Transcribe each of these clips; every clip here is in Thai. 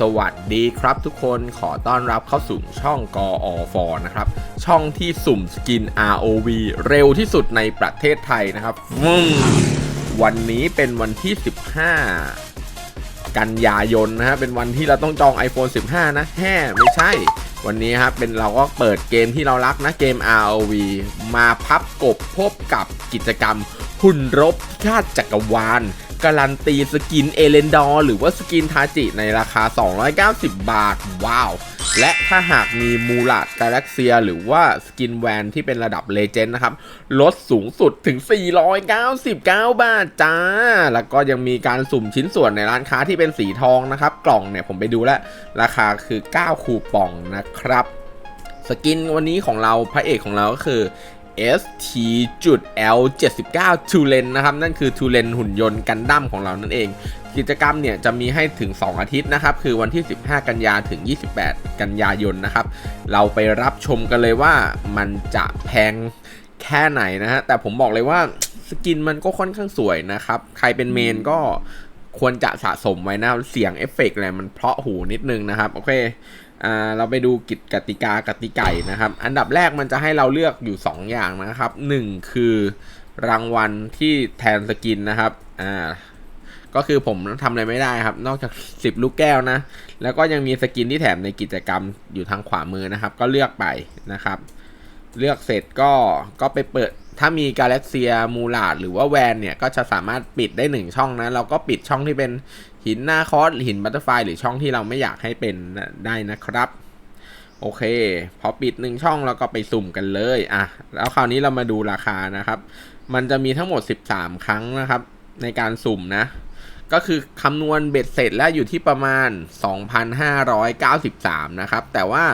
สวัสดีครับทุกคนขอต้อนรับเข้าสู่ช่องกอฟนะครับ ช่องที่สุ่มสกิน ROV เร็วที่สุดในประเทศไทยนะครับ วันนี้เป็นวันที่ 15 กันยายนนะฮะเป็นวันที่เราต้องจอง iPhone 15 นะแฮ่ไม่ใช่ วันนี้ครับเป็นเราก็เปิดเกมที่เรารักนะเกม ROV มาพับกบพบกับกิจกรรมหุ่นรบพิฆาตจักรวาล การันตีสกินเอเลนดอร์หรือว่าสกินทาจิในราคา 290 บาท ว้าว และถ้าหากมีมูลาดกาแล็กเซียหรือว่าสกินแวนที่เป็นระดับเลเจนด์นะครับ ลดสูงสุดถึง 499 บาทจ้า แล้วก็ยังมีการสุ่มชิ้นส่วนในร้านค้าที่เป็นสีทองนะครับ กล่องเนี่ยผมไปดูแล้ว ราคาคือ 9 คูปองนะครับสกินวันนี้ของเราพระเอกของเราก็คือ ST.L 79 t u l e n นะครับ นั่นคือ t u l e n หุ่นยนต์กันดั้มของเรานั่นเอง กิจกรรมเนี่ยจะมีให้ถึง 2 อาทิตย์นะครับ คือวันที่ 15 กันยาถึง 28 กันยายนนะครับ เราไปรับชมกันเลยว่ามันจะแพงแค่ไหนนะฮะ แต่ผมบอกเลยว่าสกินมันก็ค่อนข้างสวยนะครับ ใครเป็นเมนก็ควรจะสะสมไว้นะ เสียงเอฟเฟกต์อะไรมันเพราะหูนิดนึงนะครับ โอเค อ่าเราไปดูกิจกติกากติไก่นะครับ อันดับแรกมันจะให้เราเลือกอยู่ 2 อย่างนะครับ 1 คือรางวัลที่แทนสกินนะครับอ่าก็คือผมทำอะไรไม่ได้ครับ นอกจาก 10 ลูกแก้วนะ แล้วก็ยังมีสกินที่แถมในกิจกรรมอยู่ทางขวามือนะครับ ก็เลือกไปนะครับ เลือกเสร็จก็ก็ไปเปิดถ้ามีกาแล็กเซียมูลาดหรือว่าแวนเนี่ย ก็จะสามารถปิดได้ 1 ช่องนะ เราก็ปิดช่องที่เป็น หินหน้าคอสหินบัตเตอร์ไฟหรือช่องที่เราไม่อยากให้เป็นได้นะครับ โอเค พอปิดหนึ่งช่องเราก็ไปสุ่มกันเลยอะแล้วคราวนี้เรามาดูราคานะครับ มันจะมีทั้งหมด 13 ครั้งนะครับ ในการสุ่มนะ ก็คือคำนวณเบ็ดเสร็จแล้วอยู่ที่ประมาณ 2,593 นะครับ แต่ว่า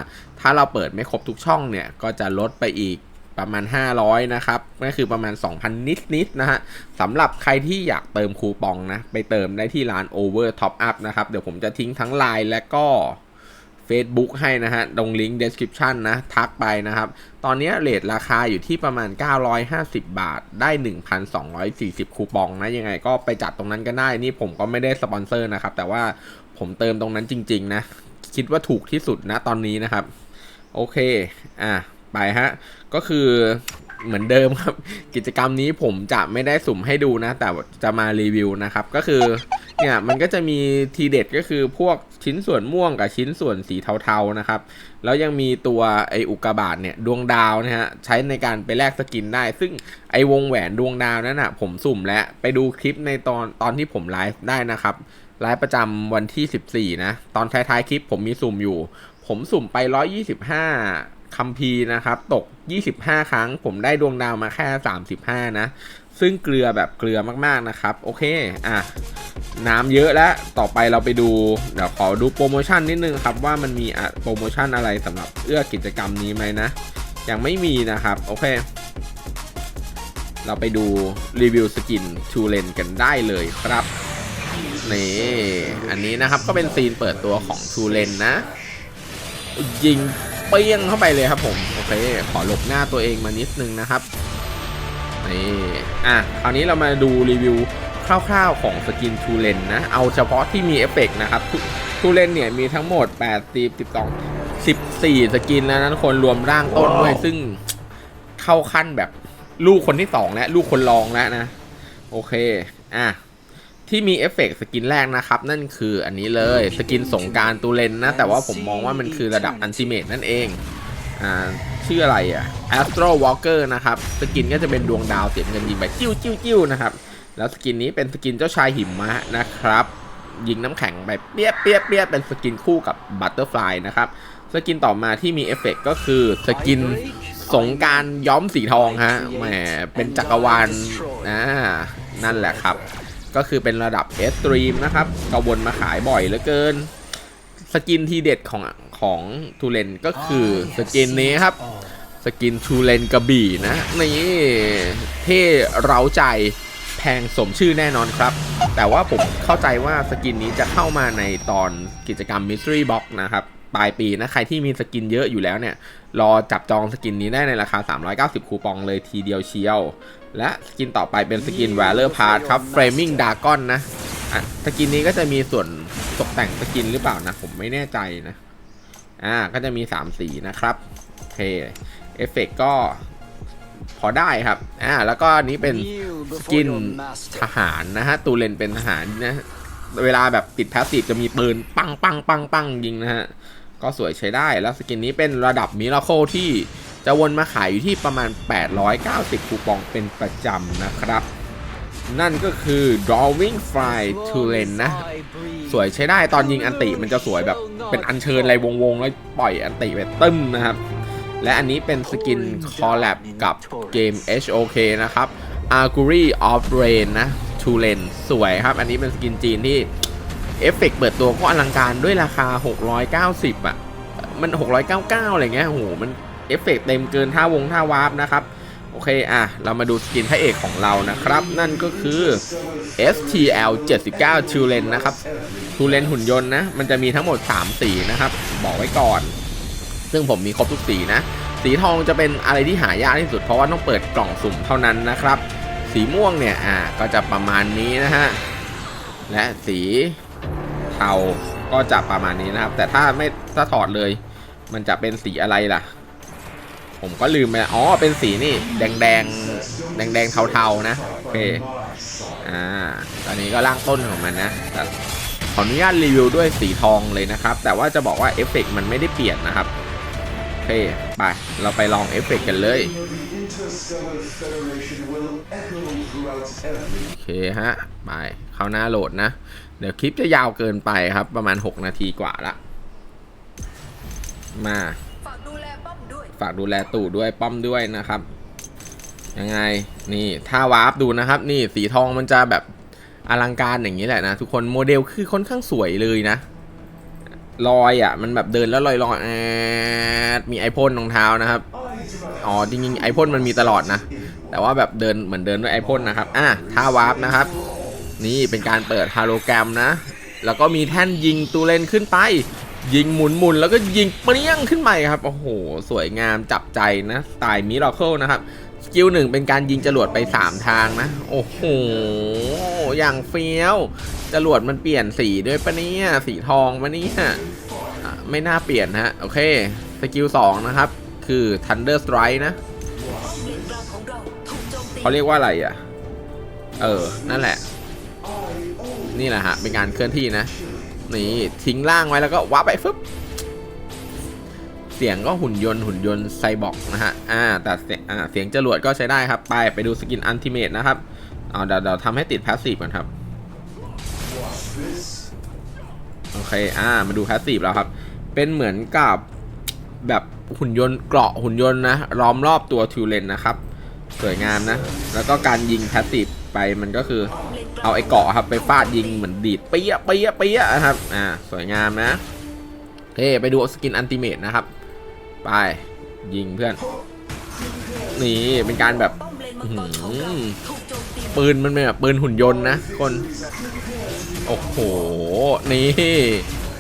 ถ้าเราเปิดไม่ครบทุกช่องเนี่ย ก็จะลดไปอีก ประมาณ 500 นะครับ ก็คือประมาณ 2,000 นิดๆนะฮะสำหรับใครที่อยากเติมคูปองนะ ไปเติมได้ที่ร้าน Over Top Up นะครับ เดี๋ยวผมจะทิ้งทั้ง Line และก็ Facebook ให้นะฮะตรงลิงก์ description นะ ทักไปนะครับ ตอนนี้เลทราคาอยู่ที่ประมาณ 950 บาท ได้ 1,240 คูปองนะ ยังไงก็ไปจัดตรงนั้นก็ได้ นี่ผมก็ไม่ได้สปอนเซอร์นะครับ แต่ว่าผมเติมตรงนั้นจริง ๆ นะ คิดว่าถูกที่สุดนะตอนนี้นะครับ โอเค อะ ไปฮะ ก็คือเหมือนเดิมครับ กิจกรรมนี้ผมจะไม่ได้สุ่มให้ดูนะ แต่จะมารีวิวนะครับ ก็คือเนี่ยมันก็จะมีทีเด็ดก็คือพวกชิ้นส่วนม่วงกับชิ้นส่วนสีเทาๆนะครับ แล้วยังมีตัวไออุกกาบาตเนี่ยดวงดาวนะฮะใช้ในการไปแลกสกินได้ ซึ่งไอวงแหวนดวงดาวนั้นอะผมสุ่มแล้วไปดูคลิปในตอนตอนที่ผมไลฟ์ได้นะครับไลฟ์ประจำวันที่ 14 นะ ตอนท้ายๆคลิปผมมีสุ่มอยู่ ผมสุ่มไป 125 คัมพีร์นะครับ ตก 25 ครั้ง ผมได้ดวงดาวมาแค่ 35 นะ ซึ่งเกลือแบบเกลือมากๆนะครับ โอเค อะ น้ำเยอะแล้ว ต่อไปเราไปดู เดี๋ยวขอดูโปรโมชั่นนิดนึงครับ ว่ามันมีอะโปรโมชั่นอะไรสำหรับเอื้อกิจกรรมนี้ไหมนะ ยังไม่มีนะครับ โอเค เราไปดูรีวิวสกินทูเลนกันได้เลยครับนี่อันนี้นะครับก็เป็นซีนเปิดตัวของทูเลนนะ ยิง เปี้ยงเข้าไปเลยครับผม โอเค ขอหลบหน้าตัวเองมานิดนึงนะครับ นี่ อะ คราวนี้เรามาดูรีวิวคร่าวๆของสกินทูเลนนะ เอาเฉพาะที่มีเอฟเฟกต์นะครับ ทูเลนเนี่ยมีทั้งหมด8 10 12 14 สกินแล้วนั้นคนรวมร่างต้นด้วย ซึ่งเข้าขั้นแบบลูกคนที่2และลูกคนรองแล้วนะ โอเค อะ ที่มีเอฟเฟกต์สกินแรกนะครับ นั่นคืออันนี้เลยสกินสงการตูเลนนะ แต่ว่าผมมองว่ามันคือระดับอันติเมตนั่นเองอ่าชื่ออะไรอะ Astro Walker นะครับ สกินก็จะเป็นดวงดาวเสียเงินยิงไปจิ้วจิ้วจิ้วนะครับ แล้วสกินนี้เป็นสกินเจ้าชายหิมะนะครับ ยิงน้ำแข็งไปเปี้ยเปี้ยเปี้ยเป็นสกินคู่กับบัตเตอร์ฟลายนะครับสกินต่อมาที่มีเอฟเฟกต์ก็คือสกินสงการย้อมสีทองฮะแหมเป็นจักรวาลอ่านั่นแหละครับ ก็คือเป็นระดับเอสตรีมนะครับกวนมาขายบ่อยเหลือเกิน สกินที่เด็ดของของทูเลนก็คือสกินนี้ครับ สกินทูเลนกระบี่นะนี่เท่เร้าใจแพงสมชื่อแน่นอนครับ แต่ว่าผมเข้าใจว่าสกินนี้จะเข้ามาในตอนกิจกรรม Mystery Box นะครับ ปลายปีนะ ใครที่มีสกินเยอะอยู่แล้วเนี่ย รอจับจองสกินนี้ได้ในราคา 390 คูปองเลยทีเดียวเชียว และสกินต่อไปเป็นสกิน Valor Pass ครับ Flaming Dragon นะอะสกินนี้ก็จะมีส่วนตกแต่งสกินหรือเปล่านะ ผมไม่แน่ใจนะ อ่า ก็จะมี 3 สีนะครับโอเคเอฟเฟกก็พอได้ครับ อ่า แล้วก็นนี้เป็นสกินทหารนะฮะ ตูเลนเป็นทหารนะ เวลาแบบติดแพสซีฟจะมีปืนปังปังปังปังยิงนะฮะ ก็สวยใช้ได้แล้วสกินนี้เป็นระดับมิราโคที่จะวนมาขายอยู่ที่ประมาณ 890 คูปองเป็นประจำนะครับ นั่นก็คือ drawing fly to l e n นะ สวยใช้ได้ตอนยิงอันติมันจะสวยแบบเป็นอัญเชิญอะไรวงๆ แล้วปล่อยอันติไปตึ้มนะครับ และอันนี้เป็นสกินคอลแลบกับเกม HOK นะครับ Augury of Rain นะ t o l e n สวยครับ อันนี้เป็นสกินจีนที่ เอฟเฟกต์เปิดตัวก็อลังการด้วยราคา 690 อะ มัน 699 อะไรเงี้ยโอ้โหมันเอฟเฟกต์เต็มเกินท่าวงท่าวาร์ปนะครับ โอเค อะ เรามาดูสกินพระเอกของเรานะครับ นั่นก็คือ STL 79 t u l e n นะครับ t u l e n หุ่นยนต์นะ มันจะมีทั้งหมด 3 สีนะครับ บอกไว้ก่อน ซึ่งผมมีครบทุกสีนะ สีทองจะเป็นอะไรที่หายากที่สุด เพราะว่าต้องเปิดกล่องสุ่มเท่านั้นนะครับ สีม่วงเนี่ย อ่า ก็จะประมาณนี้นะฮะ และสี เทาก็จะประมาณนี้นะครับ แต่ถ้าไม่ถ้าถอดเลย มันจะเป็นสีอะไรล่ะ ผมก็ลืมไปอ๋อเป็นสีนี่ แดงแดงแดงแดงๆเทาๆนะโอเคอ่าตอนนี้ก็ล่างต้นของมันนะแต่ขออนุญาตรีวิวด้วยสีทองเลยนะครับ แต่ว่าจะบอกว่าเอฟเฟกต์มันไม่ได้เปลี่ยนนะครับโอเคไปเราไปลองเอฟเฟกต์กันเลยโอเคฮะ ไปเข้าหน้าโหลดนะ เดี๋ยวคลิปจะยาวเกินไปครับ ประมาณ 6 นาทีกว่าละมาฝากดูแลป้อมด้วยฝากดูแลตู่ด้วยป้อมด้วยนะครับ ยังไงนี่ถ้าวาร์ปดูนะครับ นี่สีทองมันจะแบบอลังการอย่างนี้แหละนะ ทุกคนโมเดลคือค่อนข้างสวยเลยนะรอยอะ มันแบบเดินแล้วลอยลอยๆแอดมีไอพ่นรองเท้านะครับอ๋อจริงๆไอพ่นมันมีตลอดนะ แต่ว่าแบบเดินเหมือนเดินด้วยไอพ่นนะครับ อะท่าวาร์ปนะครับ นี่เป็นการเปิดฮาโลแกรมนะ แล้วก็มีแท่นยิงตูเลนขึ้นไป ยิงหมุนหมุนแล้วก็ยิงเปรี้ยงขึ้นไปครับ โอ้โห สวยงามจับใจนะสไตล์มิราเคิลนะครับ สกิลหนึ่งเป็นการยิงจรวดไป 3 ทางนะ โอ้โห อย่างเฟี้ยว จรวดมันเปลี่ยนสีด้วยปะเนี่ย สีทองปะเนี่ย ไม่น่าเปลี่ยนฮะ โอเค สกิล2นะครับ คือ Thunder Strike นะเขาเขาเรียกว่าอะไรอะ เออ นั่นแหละ นี่แหละฮะ เป็นการเคลื่อนที่นะ นี่ทิ้งล่างไว้แล้วก็วับไปฟึบเสียงก็หุ่นยนต์หุ่นยนต์ไซบอร์กนะฮะ อ่า แต่เสียงอ่าเสียงจรวดก็ใช้ได้ครับ ไปไปดูสกินอันติเมตนะครับ เอาเดี๋ยวเดี๋ยวทำให้ติดพาสซีฟก่อนครับ โอเค อ่า มาดูพาสซีฟแล้วครับ เป็นเหมือนกับแบบหุ่นยนต์เกราะหุ่นยนต์นะล้อมรอบตัวทิวเลนนะครับ สวยงามนะ แล้วก็การยิงพาสซีฟไปมันก็คือ เอาไอ้เกาะครับไปฟาดยิงเหมือนดีดเปี้ยเปี้ยเปี้ยนะครับอ่าสวยงามนะโอเคไปดูสกินอันติเมตนะครับ ไปยิงเพื่อน นี่เป็นการแบบป้อมเลนมังกรของเราอื้อหือถูกโจมตีปืนมันเป็นแบบปืนหุ่นยนต์นะคน โอ้โห นี่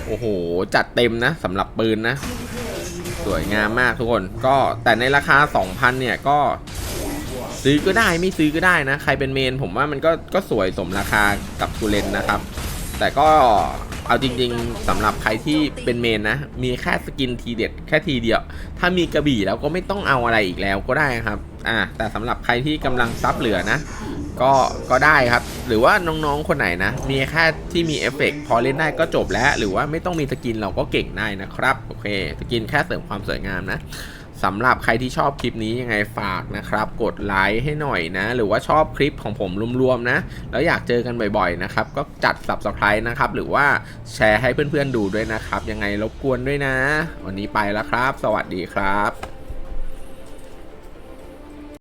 โอ้โห จัดเต็มนะสำหรับปืนนะ สวยงามมากทุกคน ก็แต่ในราคา 2,000 เนี่ยก็ ซื้อก็ได้ไม่ซื้อก็ได้นะ ใครเป็นเมนผมว่ามันก็ก็สวยสมราคากับทูเลนนะครับ แต่ก็เอาจริงๆสำหรับใครที่เป็นเมนนะ มีแค่สกินทีเด็ดแค่ทีเดียว ถ้ามีกระบี่แล้วก็ไม่ต้องเอาอะไรอีกแล้วก็ได้ครับ อ่า แต่สำหรับใครที่กำลังซับเหลือนะ ก็ก็ได้ครับ หรือว่าน้องๆคนไหนนะ มีแค่ที่มีเอฟเฟกต์พอเล่นได้ก็จบแล้ว หรือว่าไม่ต้องมีสกินเราก็เก่งได้นะครับ โอเค สกินแค่เสริมความสวยงามนะ สำหรับใครที่ชอบคลิปนี้ยังไงฝากนะครับ กดไลค์ให้หน่อยนะ หรือว่าชอบคลิปของผมรวมๆนะ แล้วอยากเจอกันบ่อยๆนะครับ ก็จัด subscribe นะครับ หรือว่าแชร์ให้เพื่อนๆดูด้วยนะครับ ยังไงรบกวนด้วยนะ วันนี้ไปแล้วครับ สวัสดีครับ